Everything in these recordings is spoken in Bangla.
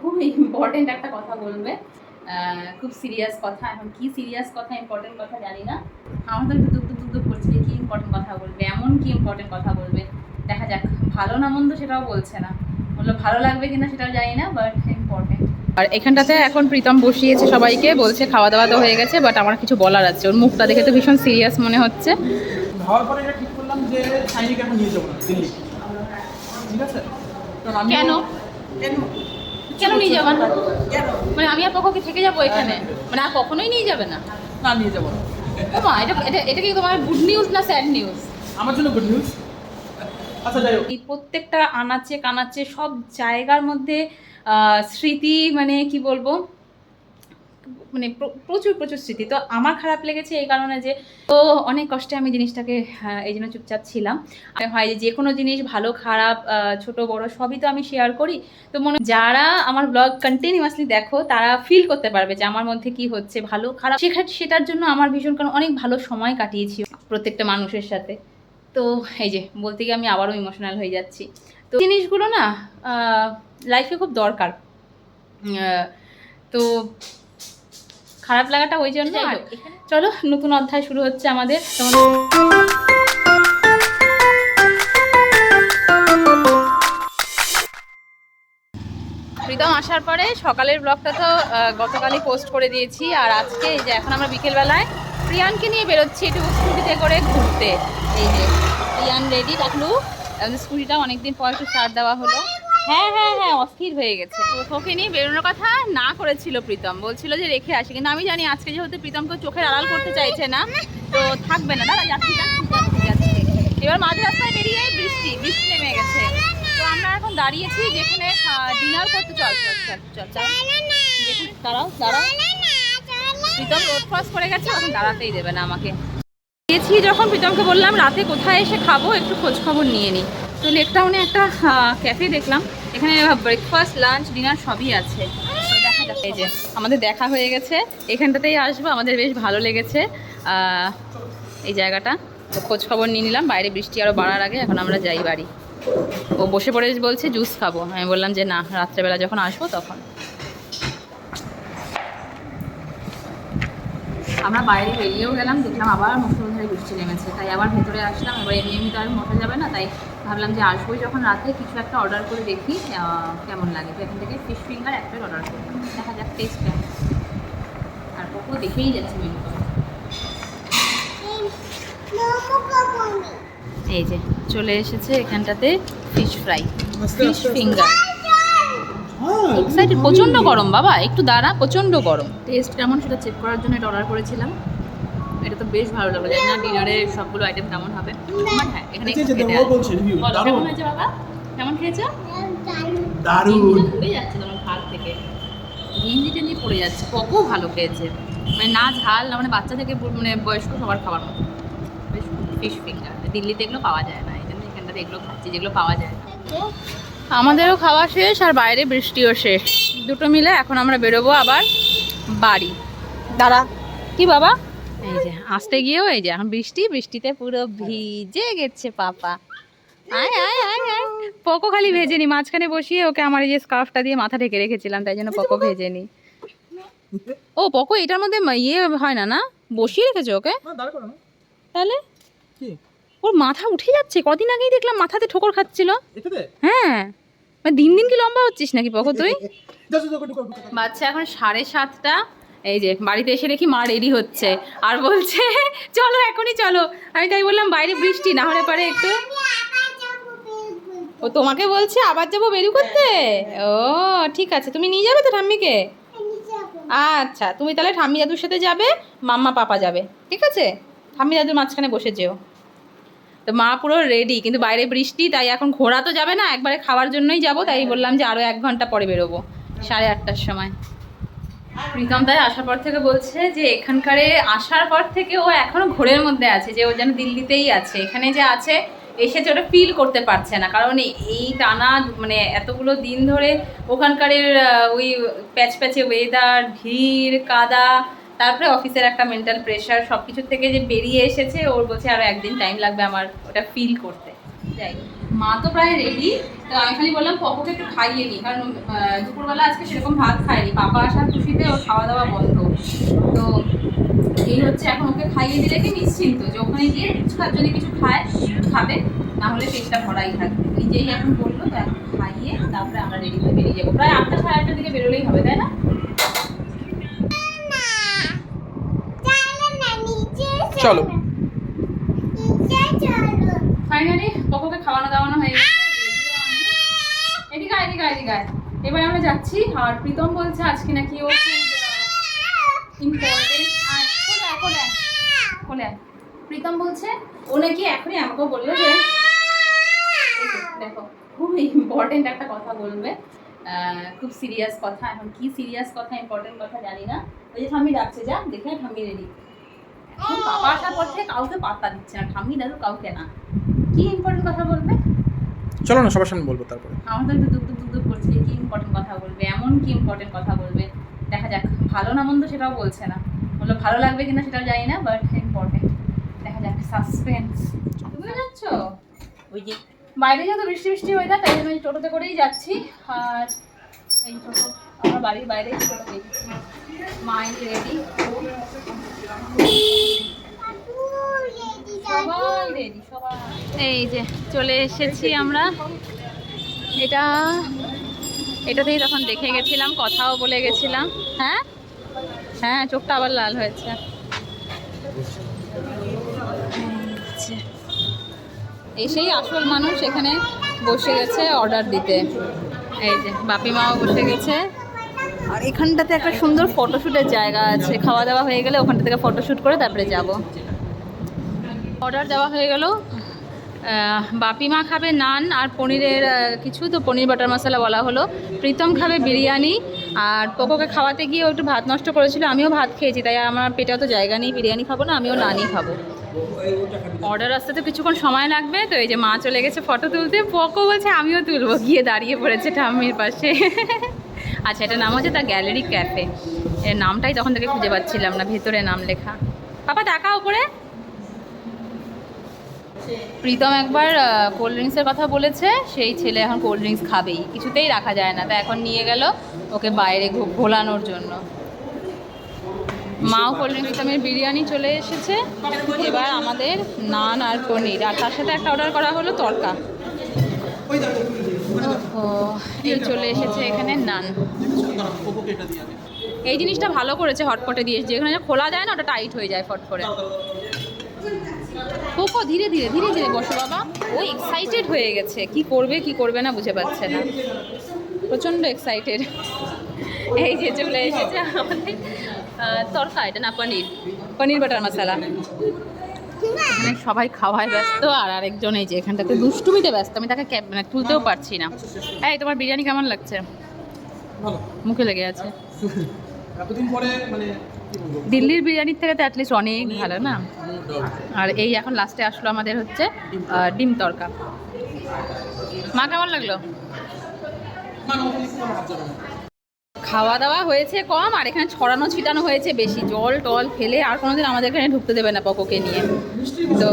খুব ইম্পর্টেন্ট একটা কথা বলবে। খুব সিরিয়াস কথা এখন কি সিরিয়াস কথা ইম্পর্টেন্ট কথা জানি না। আমার তো একটু দুঃখ দুঃখ দুঃখ করছে যে কি ইম্পর্টেন্ট কথা বলবে এমন কি ইম্পর্টেন্ট কথা বলবে। দেখা যাক ভালো না মন্দ সেটাও বলছে না। বলল ভালো লাগবে কিনা সেটাও জানি না বাট ইম্পর্টেন্ট আর এখানটাতে এখন প্রীতম বসিয়েছে সবাইকে বলছে খাওয়া দাওয়া তো হয়ে গেছে বাট আমার কিছু বলার আছে। ওর মুখটা দেখে তো ভীষণ সিরিয়াস মনে হচ্ছে। হওয়ার পরে এটা ঠিক করলাম যে সাইনিকে এখন নিয়ে যাব দিল্লি। ঠিক আছে? কেন? কেন? কেন নিয়ে যাবেন মানে আমি আর পক্ষকে থেকে যাব এখানে? মানে আর কখনোই নিয়ে যাবে না। না নিয়ে যাব না। এটা এটা এটা কি তোমার গুড নিউজ না স্যাড নিউজ আমার জন্য গুড নিউজ আচ্ছা এই প্রত্যেকটা আনাচে কানাচে সব জায়গার মধ্যে স্মৃতি মানে কি বলব মানে প্রচুর প্রচুর স্মৃতি। তো আমার খারাপ লেগেছে এই কারণে যে তো অনেক কষ্টে আমি জিনিসটাকে আহ, এই জন্য চুপচাপ ছিলাম। হয় যে কোনো জিনিস ভালো খারাপ ছোট বড় সবই তো আমি শেয়ার করি। তো মনে যারা আমার ব্লগ কন্টিনিউয়াসলি দেখো তারা ফিল করতে পারবে যে আমার মধ্যে কি হচ্ছে ভালো খারাপ। সেখানে সেটার জন্য আমার ভীষণ কারণ অনেক ভালো সময় কাটিয়েছি প্রত্যেকটা মানুষের সাথে। তো এই যে বলতে গিয়ে আমি আবারও ইমোশনাল হয়ে যাচ্ছি। তো জিনিসগুলো না লাইফে খুব দরকার। তো খারাপ লাগাটা ওই জন্য আর চলো নতুন অধ্যায় শুরু হচ্ছে আমাদের। প্রীতম আসার পরে সকালের ব্লগটা তো গতকালই পোস্ট করে দিয়েছি। আর আজকে এই যে এখন আমরা বিকেলবেলায় প্রিয়ানকে নিয়ে বেরোচ্ছি একটু স্কুটিতে করে ঘুরতে। এই যে প্রিয়ান রেডি আমাদের স্কুটিটা অনেকদিন পর একটু স্টার্ট দেওয়া হলো। হ্যাঁ হ্যাঁ হ্যাঁ অস্থির হয়ে গেছে। ওকে নিয়ে বেরোনোর কথা না করেছিল প্রীতম। বলছিল যে রেখে আসি, কিন্তু আমি জানি আজকে যেহেতু প্রীতমকে চোখের আড়াল করতে চাইছে না, তো থাকবে না। দাঁড়া, যাচ্ছি যাচ্ছি এবার মাঝ রাস্তায় বেরিয়ে বৃষ্টি বৃষ্টি নেমে গেছে। তো আমরা এখন দাঁড়িয়েছি যেখানে ডিনার করতে চল চল চল দাঁড়াও দাঁড়াও। প্রীতম রোড ক্রস করে গেছে, এখন দাঁড়াতেই দেবে না আমাকে। গিয়েছি যখন প্রীতমকে বললাম, রাতে কোথায় এসে খাব? একটু খোঁজ খবর নিয়ে নিই তো লেক টাউনে একটা ক্যাফে দেখলাম। এখানে ব্রেকফাস্ট লাঞ্চ ডিনার সবই আছে। এই যে, আমাদের দেখা হয়ে গেছে। এখানটাতেই আসব, আমাদের বেশ ভালো লেগেছে। এই জায়গাটা। তো খোঁজ খবর নিয়ে নিলাম, বাইরে বৃষ্টি আরও বাড়ার আগে, এখন আমরা যাই বাড়ি। ও বসে পড়ে বলছে, জুস খাব। আমি বললাম যে, না, রাত্রেবেলা যখন আসব তখন। আমরা বাইরে বেরিয়েও গেলাম দেখলাম আবার মুসলধারে বৃষ্টি নেমেছে। তাই আবার ভেতরে আসলাম এবার এমনি এমনি তো আর মোটা যাবে না তাই ভাবলাম যে আসব যখন রাতে কিছু একটা অর্ডার করে দেখি কেমন লাগে। তো এখান থেকে ফিশ ফিঙ্গার একটা অর্ডার করলাম দেখা যাক টেস্ট কেমন। আর কখন দেখেই যাচ্ছে মেনু এই যে চলে এসেছে এখানটাতে fish fry fish finger excited প্রচণ্ড গরম বাবা। একটু দাঁড়া প্রচণ্ড গরম। টেস্ট কেমন সেটা চেক করার জন্য এটা অর্ডার করেছিলাম। এটা তো বেশ ভালো লাগল। জানি না ডিনারে সবগুলো আইটেম কেমন হবে। হ্যাঁ এখানে বলো, দারুণ কেমন হয়েছে বাবা? কেমন খেয়েছো? দারুণ। পড়ে যাচ্ছে তোমার ভাত থেকে। গেঞ্জি টেঞ্জি পড়ে যাচ্ছে। পকও ভালো খেয়েছে। মানে না ঝাল না মানে বাচ্চা থেকে মানে বয়স্ক সবার খাবার মতো। বেশ ফিশ ফিঙ্গার দিল্লিতে এগুলো পাওয়া যায় না। এই জন্য এখানটাতে এগুলো খাচ্ছি যেগুলো পাওয়া যায় না। আমাদেরও খাওয়া শেষ আর বাইরে বৃষ্টিও শেষ। দুটো মিলে এখন আমরা বেরোবো আবার বাড়ি। দাঁড়া। কি বাবা? এই যে আসতে গিয়েও এই যে এখন বৃষ্টি বৃষ্টিতে পুরো ভিজে গেছে পাপা। আয় আয় আয় আয়। পকো খালি ভেজেনি মাঝখানে বসিয়ে ওকে আমার এই যে স্কার্ফটা দিয়ে মাথা ঢেকে রেখেছিলাম তাই জন্য পকো ভেজেনি ও পকো এটার মধ্যে ইয়ে হয় না না? বসিয়ে রেখেছো ওকে? না না। তাহলে? ওর মাথা উঠে যাচ্ছে। কদিন আগেই দেখলাম মাথাতে ঠোকর খাচ্ছিল। হ্যাঁ। মানে দিন দিন কি লম্বা হচ্ছিস নাকি পকো তুই? বাচ্চা এখন সাড়ে সাতটা। এই যে বাড়িতে এসে দেখি মা রেডি হচ্ছে। আর বলছে চলো এখনই চলো। আমি তাই বললাম বাইরে বৃষ্টি না হলে পারে একটু। ও তোমাকে বলছে আবার যাব বেরু করতে? ও ঠিক আছে। তুমি নিয়ে যাবে তো ঠাম্মিকে? আচ্ছা তুমি তাহলে ঠাম্মি দাদুর সাথে যাবে মাম্মা পাপা যাবে। ঠিক আছে? ঠাম্মি দাদুর মাঝখানে বসে যেও। তো মা পুরো রেডি কিন্তু বাইরে বৃষ্টি, তাই এখন ঘোরা তো যাবে না, একবারে খাওয়ার জন্যই যাব, তাই বললাম যে আরও এক ঘণ্টা পরে বেরোবো, সাড়ে আটটার সময়। প্রীতম তাই আসার পর থেকে বলছে যে এখানকারে আসার পর থেকে ও এখনও ঘোরের মধ্যে আছে, যে ও যেন দিল্লিতেই আছে, এখানে যে আছে এসেছে ওটা ফিল করতে পারছে না, কারণ এই টানা মানে এতগুলো দিন ধরে ওখানকারের ওই প্যাচ প্যাচে ওয়েদার ভিড়, কাদা তারপরে অফিসের একটা মেন্টাল প্রেশার সব কিছুর থেকে যে বেরিয়ে এসেছে, ওর বলছে আরও একদিন টাইম লাগবে আমার ওটা ফিল করতে। যাই মা তো প্রায় রেডি তো আমি খালি বললাম পপকে একটু খাইয়ে নিই কারণ দুপুরবেলা আজকে সেরকম ভাত খায়নি পাপা আসার খুশিতে ওর খাওয়া দাওয়া বন্ধ। তো এই হচ্ছে, এখন ওকে খাইয়ে দিলে কি নিশ্চিন্ত যে ওখানে গিয়ে কিছু যদি কিছু খায়, খাবে না হলে পেটটা ভরাই থাকবে। নিজেই এখন বলল তো এখন খাইয়ে তারপরে আমরা রেডি হয়ে বেরিয়ে যাব। প্রায় আটটা সাড়ে আটটার দিকে বেরোলেই হবে, তাই না? চলো। ফাইনালি পপকে খাওয়ানো দাওয়ানো হয়ে গেছে। এদিকে আয়, এদিকে আয়, এদিকে আয়। এবার আমরা যাচ্ছি আর প্রীতম বলছে আজকে নাকি ও প্রীতম বলছে ও নাকি এখনই আমাকে বলল যে দেখো খুব ইম্পর্টেন্ট একটা কথা বলবে। খুব সিরিয়াস কথা এখন কি সিরিয়াস কথা ইম্পর্টেন্ট কথা জানি না। ওই যে ঠাম্মি ডাকছে যা দেখে ঠাম্মি রেডি বাবা আসার পর থেকে কাউকে পাত্তা দিচ্ছে না ঠাম্মি দাদু কাউকে না। কি ইম্পর্টেন্ট কথা বলবে? চলো না সবার সামনে বলব তারপরে। আমার তো একটু দুঃখ দুঃখ দুঃখ করছে কি ইম্পর্টেন্ট কথা বলবে? এমন কি ইম্পর্টেন্ট কথা বলবে? দেখা যাক ভালো না মন্দ সেটাও বলছে না। বলল ভালো লাগবে কিনা সেটাও জানি না বাট ইম্পর্টেন্ট দেখা যাক সাসপেন্স তুমিও যাচ্ছ ওই যে বাইরে যত বৃষ্টি বৃষ্টি ওয়েদার তাই জন্য আমি টোটোতে করেই যাচ্ছি। আর এই টোটো আমরা বাড়ির বাইরে টোটো দেখছি মাইন্ড রেডি এই যে চলে এসেছি আমরা। এটা এটাতেই তখন দেখে গেছিলাম, কথাও বলে গেছিলাম। হ্যাঁ? হ্যাঁ চোখটা আবার লাল হয়েছে। এসেই আসল মানুষ এখানে বসে গেছে অর্ডার দিতে। এই যে বাপি মাও বসে গেছে। আর এখানটাতে একটা সুন্দর ফটোশ্যুটের জায়গা আছে। খাওয়া দাওয়া হয়ে গেলে ওখানটা থেকে ফটোশ্যুট করে তারপরে যাব। অর্ডার দেওয়া হয়ে গেল। আহ, বাপি মা খাবে নান আর পনিরের কিছু। তো পনির বাটার মশলা বলা হলো। প্রীতম খাবে বিরিয়ানি আর পোকোকে খাওয়াতে গিয়ে একটু ভাত নষ্ট করেছিল। আমিও ভাত খেয়েছি তাই আমার পেটেও তো জায়গা নেই। বিরিয়ানি খাব না আমিও নানই খাব। অর্ডার আসতে তো কিছুক্ষণ সময় লাগবে। তো এই যে মা চলে গেছে ফটো তুলতে। পোকো বলছে আমিও তুলবো। গিয়ে দাঁড়িয়ে পড়েছে ঠাম্মির পাশে। আচ্ছা এটার নাম হচ্ছে দ্য গ্যালারি ক্যাফে। এর নামটাই তখন থেকে খুঁজে পাচ্ছিলাম না, ভেতরে নাম লেখা। পাপা দেখা উপরে। প্রীতম একবার কোল্ড ড্রিঙ্কসের কথা বলেছে, সেই ছেলে এখন কোল্ড ড্রিঙ্কস খাবেই, কিছুতেই রাখা যায় না। তা এখন নিয়ে গেল ওকে বাইরে ঘোলানোর জন্য। মাও কোল্ড ড্রিঙ্কস প্রীতমের বিরিয়ানি চলে এসেছে। এবার আমাদের নান আর পনির। আর তার সাথে একটা অর্ডার করা হলো তরকা। ও চলে এসেছে এখানে নান। এই জিনিসটা ভালো করেছে হটপটে দিয়ে যেখানে খোলা যায় না, ওটা টাইট হয়ে যায় ফট করে। পোকো ধীরে ধীরে ধীরে ধীরে বসো বাবা। ও এক্সাইটেড হয়ে গেছে। কি করবে কি করবে না বুঝে পাচ্ছে না। প্রচণ্ড এক্সাইটেড এই যে চলে এসেছে আমাদের তরকা, এটা না পনির? পনির বাটার মশলা। এখানে সবাই খাওয়ায় ব্যস্ত আর আরেকজন এই যে এখানটাতে দুষ্টুমিতে ব্যস্ত আমি তাকে ক্যাব মানে তুলতেও পারছি না। এই তোমার বিরিয়ানি কেমন লাগছে? মুখে লেগে আছে। মানে দিল্লির বিরিয়ানির থেকে তো অ্যাটলিস্ট অনেক ভালো না? আর এই এখন লাস্টে আসলো আমাদের হচ্ছে ডিম তরকা। মা কেমন লাগল? খাওয়া দাওয়া হয়েছে কম আর এখানে ছড়ানো ছিটানো হয়েছে বেশি। জল টল ফেলে আর কোনোদিন আমাদের এখানে ঢুকতে দেবে না পকোকে নিয়ে। তো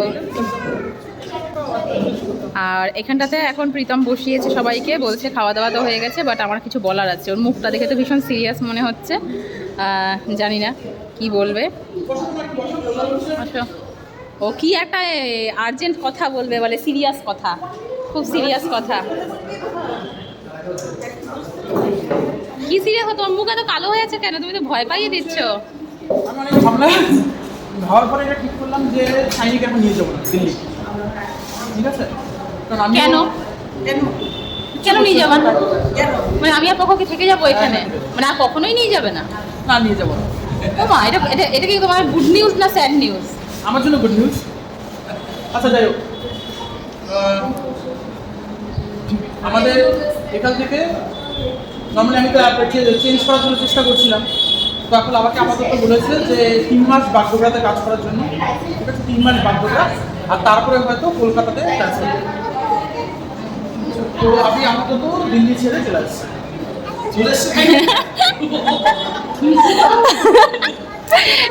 আর এখানটাতে এখন প্রীতম বসিয়েছে সবাইকে, বলছে খাওয়া দাওয়া তো হয়ে গেছে বাট আমার কিছু বলার আছে। ওর মুখটা দেখে তো ভীষণ সিরিয়াস মনে হচ্ছে। জানি না কি বলবে। ও কি একটা আর্জেন্ট কথা বলবে বলে সিরিয়াস কথা। খুব সিরিয়াস কথা। কি সিরিয়াস তোমার মুখ এত কালো হয়ে আছে কেন? তুমি তো ভয় পাইয়ে দিচ্ছ। আমি অনেক ভাবলাম ভাবার পরে এটা ঠিক করলাম যে সাইনিকে এখন নিয়ে যাব দিল্লি। ঠিক আছে? কারণ আমি কেন? কেন? নিয়ে যাবে? না মানে আমি আর পক্ষকে থেকে যাব এখানে? মানে আর কখনোই নিয়ে যাবে না? না নিয়ে যাব ও মা এটা এটা এটা কি তোমার গুড নিউজ না স্যাড নিউজ আমার জন্য গুড নিউজ আচ্ছা যাই হোক। আমাদের এখান থেকে নর্মালি আমি তো চেঞ্জ করার জন্য চেষ্টা করছিলাম। তো এখন আমাকে আপাতত বলেছে যে তিন মাস বাগডোগরাতে কাজ করার জন্য। ঠিক আছে তিন মাস বাগডোগরা। আর তারপরে হয়তো কলকাতাতে ট্রান্সফার তো আমি আপাতত দিল্লি ছেড়ে চলে আসছি।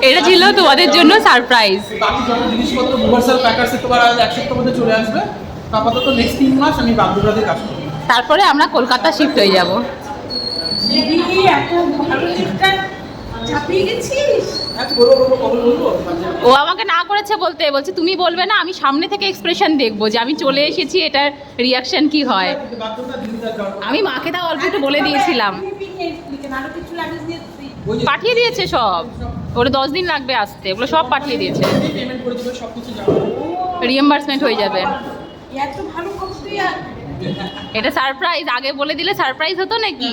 এটা ছিল তোমাদের জন্য সারপ্রাইজ বাকি যত জিনিসপত্র ভুভার্সাল প্যাকার্সে তোমার আজ এক সপ্তাহ মধ্যে চলে আসবে। তো আপাতত নেক্সট তিন মাস আমি বাগডোগরাতে কাজ করি তারপরে আমরা কলকাতা শিফট হয়ে যাব। দিদি এত ভালো লিপটা চাপিয়ে গেছিস? হ্যাঁ ও আমাকে না করেছে বলতে বলছে তুমি বলবে না আমি সামনে থেকে এক্সপ্রেশন দেখব যে আমি চলে এসেছি এটার রিয়াকশন কি হয়। আমি মাকে তা অল্প একটু বলে দিয়েছিলাম। পাঠিয়ে দিয়েছে সব। ওটা দশ দিন লাগবে আসতে ওগুলো সব পাঠিয়ে দিয়েছে। রিএম্বার্সমেন্ট হয়ে যাবে। এত ভালো এটা সারপ্রাইজ আগে বলে দিলে সারপ্রাইজ হতো নাকি?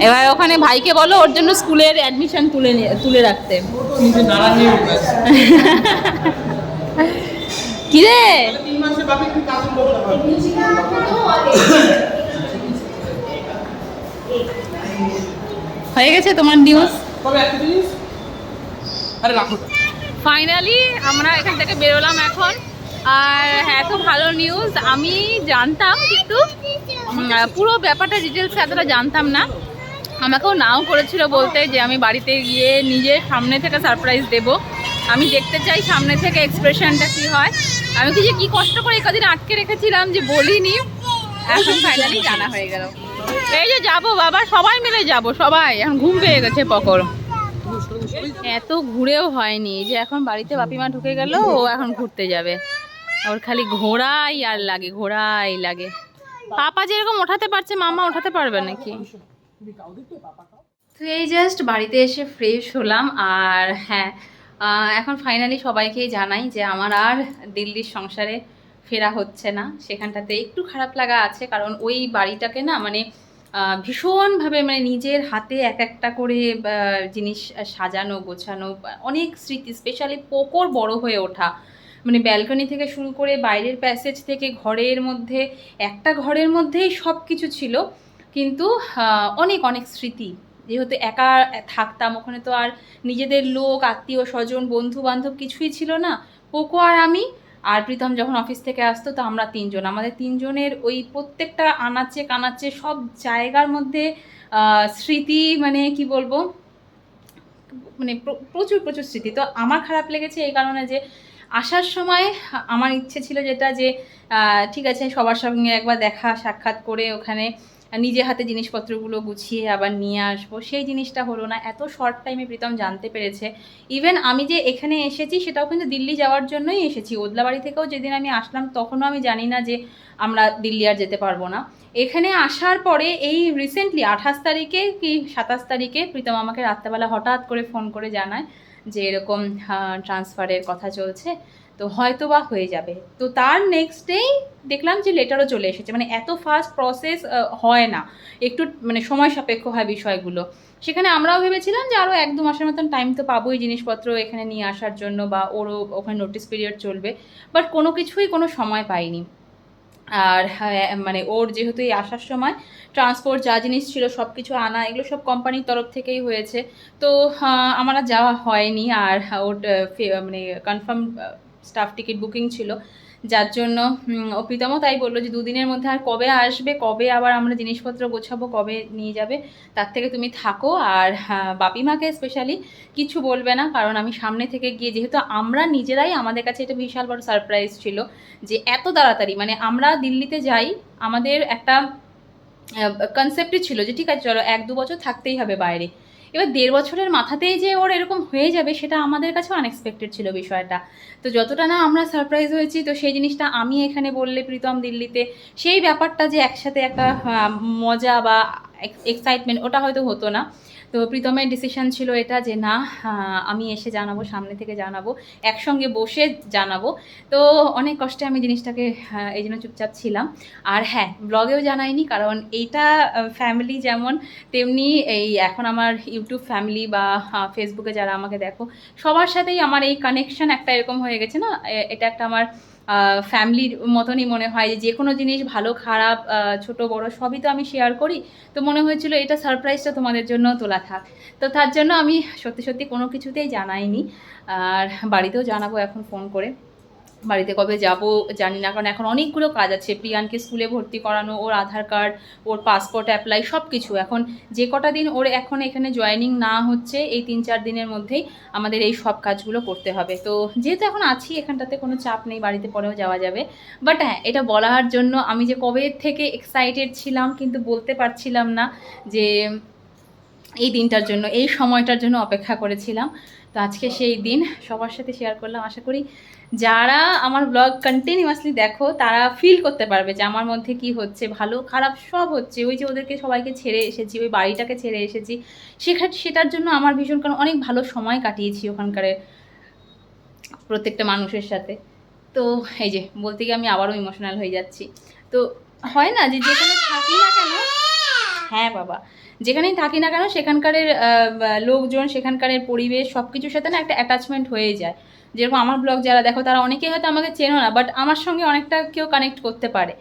এবার ওখানে ভাইকে বলো ওর জন্য স্কুলের অ্যাডমিশন তুলে নিয়ে- তুলে রাখতে। কি রে হয়ে গেছে তোমার নিউজ। ফাইনালি আমরা এখান থেকে বেরোলাম এখন। আর হ্যাঁ এত ভালো নিউজ আমি জানতাম কিন্তু পুরো ব্যাপারটা ডিটেলস এতটা জানতাম না। আমাকেও নাও করেছিল বলতে যে আমি বাড়িতে গিয়ে নিজের সামনে থেকে সারপ্রাইজ দেব। আমি দেখতে চাই সামনে থেকে এক্সপ্রেশনটা কি হয়। আমি কি যে কি কষ্ট করে কদিন আটকে রেখেছিলাম যে বলিনি। এখন ফাইনালি জানা হয়ে গেল। এই যে যাব বাবা, সবাই মিলে যাব, সবাই। এখন ঘুম পেয়ে গেছে পকর। এত ঘুরেও হয়নি, যে এখন বাড়িতে বাপিমা ঢুকে গেল, ও এখন ঘুরতে যাবে। ওর খালি ঘোড়াই আর লাগে, ঘোড়াই লাগে। পাপা যেরকম ওঠাতে পারছে, মামা ওঠাতে পারবে নাকি? তো এই জাস্ট বাড়িতে এসে ফ্রেশ হলাম আর হ্যাঁ এখন ফাইনালি সবাইকেই জানাই যে আমার আর দিল্লির সংসারে ফেরা হচ্ছে না। সেখানটাতে একটু খারাপ লাগা আছে, কারণ ওই বাড়িটাকে না মানে ভীষণভাবে মানে নিজের হাতে এক একটা করে জিনিস সাজানো, গোছানো অনেক স্মৃতি স্পেশালি পোকর বড় হয়ে ওঠা। মানে ব্যালকনি থেকে শুরু করে বাইরের প্যাসেজ থেকে ঘরের মধ্যে, একটা ঘরের মধ্যেই সব কিছু ছিল। কিন্তু অনেক অনেক স্মৃতি। যেহেতু একা থাকতাম, ওখানে তো আর নিজেদের লোক, আত্মীয়, স্বজন বন্ধু বান্ধব কিছুই ছিল না। পোকো আর আমি আর প্রীতম যখন অফিস থেকে আসতো, তো আমরা তিনজন। আমাদের তিনজনের ওই প্রত্যেকটা আনাচে, কানাচে সব জায়গার মধ্যে স্মৃতি মানে কি বলব? মানে প্রচুর প্রচুর স্মৃতি। তো আমার খারাপ লেগেছে এই কারণে যে আসার সময় আমার ইচ্ছে ছিল যেটা যে ঠিক আছে, সবার সঙ্গে একবার দেখা, সাক্ষাৎ করে ওখানে নিজে হাতে জিনিসপত্রগুলো গুছিয়ে আবার নিয়ে আসব। সেই জিনিসটা হলো না, এত শর্ট টাইমে প্রীতম জানতে পেরেছে। ইভেন আমি যে এখানে এসেছি, সেটাও কিন্তু দিল্লি যাওয়ার জন্যই এসেছি। ওদলাবাড়ি থেকেও যেদিন আমি আসলাম, তখনও আমি জানি না যে আমরা দিল্লি আর যেতে পারব না। এখানে আসার পরে এই রিসেন্টলি আঠাশ তারিখে কি সাতাশ তারিখে প্রীতম আমাকে রাত্রেবেলা হঠাৎ করে ফোন করে জানায় যে এরকম ট্রান্সফারের কথা চলছে, তো হয়তো বা হয়ে যাবে। তো তার নেক্সট ডেই দেখলাম যে লেটারও চলে এসেছে। মানে এত ফাস্ট প্রসেস হয় না। একটু মানে সময় সাপেক্ষ হয় বিষয়গুলো। সেখানে আমরাও ভেবেছিলাম যে আরও এক দু মাসের মতন টাইম তো পাবোই জিনিসপত্র এখানে নিয়ে আসার জন্য বা ওরও ওখানে নোটিস পিরিয়ড চলবে। বাট কোনো কিছুই কোনো সময় পাইনি। আর হ্যাঁ, মানে ওর যেহেতু এই আসার সময় ট্রান্সপোর্ট যা জিনিস ছিল সব কিছু আনা এগুলো সব কোম্পানির তরফ থেকেই হয়েছে। তো আমার আর যাওয়া হয়নি আর ওর ফে- মানে কনফার্ম স্টাফ টিকিট বুকিং ছিল। যার জন্য প্রীতমও তাই বলল যে দুদিনের মধ্যে আর কবে আসবে কবে আবার আমরা জিনিসপত্র গোছাবো কবে নিয়ে যাবে তার থেকে তুমি থাকো। আর হ্যাঁ, বাপিমাকে স্পেশালি কিছু বলবে না কারণ আমি সামনে থেকে গিয়ে যেহেতু আমরা নিজেরাই আমাদের কাছে এটা বিশাল বড় সারপ্রাইজ ছিল যে এত তাড়াতাড়ি মানে আমরা দিল্লিতে যাই আমাদের একটা কনসেপ্টই ছিল যে ঠিক আছে চলো এক দু বছর থাকতেই হবে বাইরে। এবার দেড় বছরের মাথাতেই যে ওর এরকম হয়ে যাবে, সেটা আমাদের কাছে আনএক্সপেক্টেড ছিল বিষয়টা। তো যতটা না আমরা সারপ্রাইজ হয়েছি, তো সেই জিনিসটা আমি এখানে বললে প্রীতম দিল্লিতে, সেই ব্যাপারটা যে একসাথে একটা মজা বা এক্সাইটমেন্ট ওটা হয়তো হতো না। তো প্রীতমের ডিসিশন ছিল এটা যে না আমি এসে জানাব, সামনে থেকে জানাব, একসঙ্গে বসে জানাব। তো অনেক কষ্টে আমি জিনিসটাকে এই জন্য চুপচাপ ছিলাম। আর হ্যাঁ ব্লগেও জানাইনি, কারণ এইটা ফ্যামিলি যেমন, তেমনি এই এখন আমার ইউটিউব ফ্যামিলি বা ফেসবুকে যারা আমাকে দেখো, সবার সাথেই আমার এই কানেকশন একটা এরকম হয়ে গেছে না এটা একটা আমার ফ্যামিলির মতনই মনে হয় যে যে কোনো জিনিস ভালো, খারাপ ছোট, বড় সবই তো আমি শেয়ার করি। তো মনে হয়েছিল এটা সারপ্রাইজটা তোমাদের জন্য তোলা থাক। তো তার জন্য আমি সত্যি সত্যি কোনো কিছুতেই জানাইনি। আর বাড়িতেও জানাব এখন ফোন করে। বাড়িতে কবে যাব জানি না। কারণ এখন অনেকগুলো কাজ আছে। প্রিয়ানকে স্কুলে ভর্তি করানো, ওর আধার কার্ড, ওর পাসপোর্ট অ্যাপ্লাই সব কিছু এখন যে কটা দিন ওর এখন এখানে জয়েনিং না হচ্ছে, এই তিন চার দিনের মধ্যেই আমাদের এই সব কাজগুলো করতে হবে। তো যেহেতু এখন আছি, এখানটাতে কোনো চাপ নেই, বাড়িতে পরেও যাওয়া যাবে। বাট হ্যাঁ এটা বলার জন্য আমি যে কবে থেকে এক্সাইটেড ছিলাম কিন্তু বলতে পারছিলাম না যে এই দিনটার জন্য, এই সময়টার জন্য অপেক্ষা করেছিলাম। তো আজকে সেই দিন সবার সাথে শেয়ার করলাম। আশা করি যারা আমার ব্লগ কন্টিনিউয়াসলি দেখো, তারা ফিল করতে পারবে যে আমার মধ্যে কি হচ্ছে, ভালো, খারাপ সব হচ্ছে। ওই যে ওদেরকে সবাইকে ছেড়ে এসেছি, ওই বাড়িটাকে ছেড়ে এসেছি। সেখানে, সেটার জন্য আমার ভীষণ কারণ অনেক ভালো সময় কাটিয়েছি ওখানকার প্রত্যেকটা মানুষের সাথে। তো এই যে, বলতে গিয়ে আমি আবারও ইমোশনাল হয়ে যাচ্ছি। তো হয় না যে যেখানে থাকি না কেন হ্যাঁ বাবা। যেখানেই থাকি না কেন, সেখানকারের লোকজন, সেখানকারের পরিবেশ সব কিছুর সাথে না একটা অ্যাটাচমেন্ট হয়ে যায়। যেরকম আমার ব্লগ যারা দেখো, তারা অনেকেই হয়তো আমাকে চেনো না বাট আমার সঙ্গে অনেকটা কেউ কানেক্ট করতে পারে।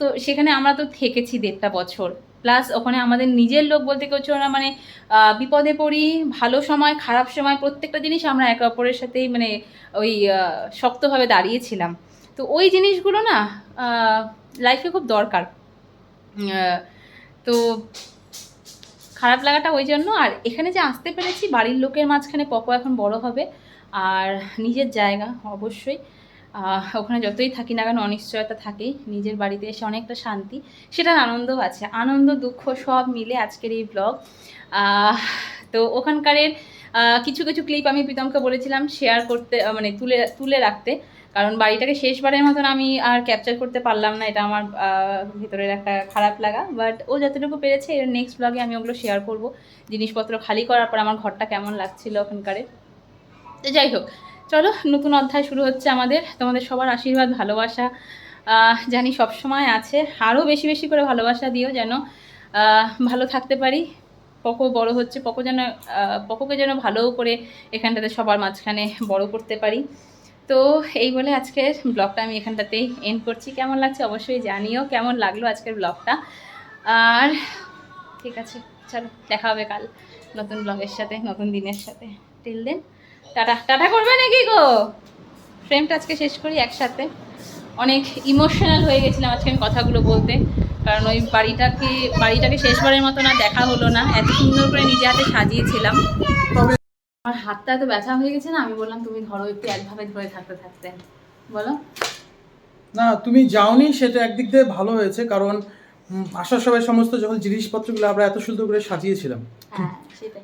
তো সেখানে আমরা তো থেকেছি দেড়টা বছর। প্লাস ওখানে আমাদের নিজের লোক বলতে কেউ না মানে বিপদে পড়ি, ভালো সময়, খারাপ সময়, প্রত্যেকটা জিনিস আমরা একে অপরের সাথেই মানে ওই শক্তভাবে দাঁড়িয়েছিলাম। তো ওই জিনিসগুলো না লাইফে খুব দরকার। তো খারাপ লাগাটা ওই জন্য। আর এখানে যে আসতে পেরেছি, বাড়ির লোকের মাঝখানে পকো এখন বড় হবে। আর নিজের জায়গা, অবশ্যই। ওখানে যতই থাকি না কেন, অনিশ্চয়তা থাকেই। নিজের বাড়িতে এসে অনেকটা শান্তি। সেটার আনন্দও আছে। আনন্দ, দুঃখ সব মিলে আজকের এই ব্লগ তো ওখানকারের কিছু কিছু ক্লিপ আমি প্রীতমকে বলেছিলাম শেয়ার করতে মানে তুলে তুলে রাখতে। কারণ বাড়িটাকে শেষবারের মতন আমি আর ক্যাপচার করতে পারলাম না, এটা আমার ভিতরের একটা খারাপ লাগা। বাট ও যতটুকু পেরেছে, এর নেক্সট ব্লগে আমি ওগুলো শেয়ার করব। জিনিসপত্র খালি করার পর আমার ঘরটা কেমন লাগছিল ওখানকারে। তো যাই হোক, চলো নতুন অধ্যায় শুরু হচ্ছে আমাদের। তোমাদের সবার আশীর্বাদ, ভালোবাসা জানি সব সময় আছে। আরও বেশি বেশি করে ভালোবাসা দিও যেন ভালো থাকতে পারি। পকো বড় হচ্ছে, পকো যেন পকোকে যেন ভালো করে এখানটাতে সবার মাঝখানে বড় করতে পারি। তো এই বলে আজকের ব্লগটা আমি এখানটাতেই এন্ড করছি। কেমন লাগছে অবশ্যই জানিও, কেমন লাগল আজকের ব্লগটা? আর ঠিক আছে, চলো, দেখা হবে কাল নতুন ব্লগের সাথে, নতুন দিনের সাথে। Till then tata. টাটা করবে নাকি গো? ফ্রেমটা আজকে শেষ করি একসাথে। অনেক ইমোশনাল হয়ে গেছিলাম আজকে আমি কথাগুলো বলতে। কারণ ওই বাড়িটাকে বাড়িটাকে শেষবারের মতো না, দেখা হলো না। এত সুন্দর করে নিজে হাতে সাজিয়েছিলাম। আমার হাতটা এত ব্যথা হয়ে গেছে না আমি বললাম তুমি ধরো একটু একভাবে ধরে থাকতে থাকতে। বলো। না তুমি যাওনি সেটা একদিক দিয়ে ভালো হয়েছে কারণ আসার সময় সমস্ত যখন জিনিসপত্রগুলো আমরা এত সুন্দর করে সাজিয়েছিলাম হ্যাঁ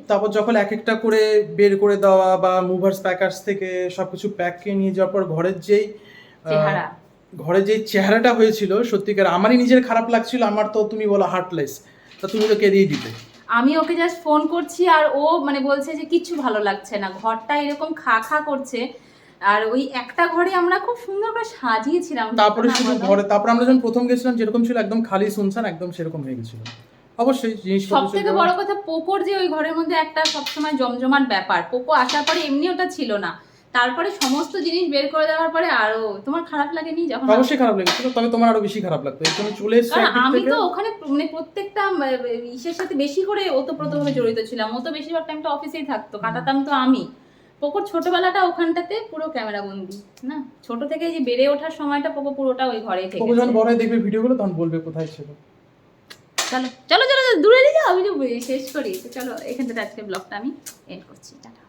তারপর যখন এক একটা করে বের করে দেওয়া বা মুভার্স প্যাকার্স থেকে সবকিছু প্যাককে নিয়ে যাওয়ার পর ঘরের যেই আহ, চেহারা। ঘরে যে চেহারাটা হয়েছিল সত্যিকার আমারই নিজের খারাপ লাগছিল আমার তো তুমি বলো হার্টলেস তা তুমি তো কেঁদেই দিতে। আমি ওকে জাস্ট ফোন করছি আর ও মানে বলছে যে কিচ্ছু ভালো লাগছে না। ঘরটা এরকম খা খা করছে। আর ওই একটা ঘরে আমরা খুব সুন্দর করে সাজিয়েছিলাম। তারপরে শুধু ঘরে তারপরে আমরা যখন প্রথম গেছিলাম যেরকম ছিল একদম খালি শুনছেন একদম সেরকম হয়ে গেছিল। অবশ্যই সব জিনিসপত্র থেকে বড় কথা পোকোর যে ওই ঘরের মধ্যে একটা সবসময় জমজমাট ব্যাপার পোকো আসার পরে এমনি ওটা ছিল না। তারপরে সমস্ত জিনিস বের করে দেওয়ার পরে আরও তোমার খারাপ লাগেনি যখন অবশ্যই খারাপ লেগেছিল তবে তোমার আরও বেশি খারাপ লাগতো। জন্য চলে এসছে আমি তো ওখানে মানে প্রত্যেকটা ইসের সাথে বেশি করে ওতপ্রোতভাবে জড়িত ছিলাম। ও তো বেশিরভাগ টাইমটা অফিসেই থাকতো কাটাতাম তো আমি। পোকোর ছোটবেলাটা ওখানটাতে পুরো ক্যামেরা বন্দি না? ছোট থেকে যে বেড়ে ওঠার সময়টা পোকো পুরোটা ওই ঘরেই থেকে তবু যখন বড় হয়ে দেখবে ভিডিওগুলো তখন বলবে কোথায় ছিল। চলো চলো চলো দূরে নিয়ে যাও আমি শেষ করি। তো চলো এখান থেকে আজকে ব্লগটা আমি এন্ড করছি। টাটা।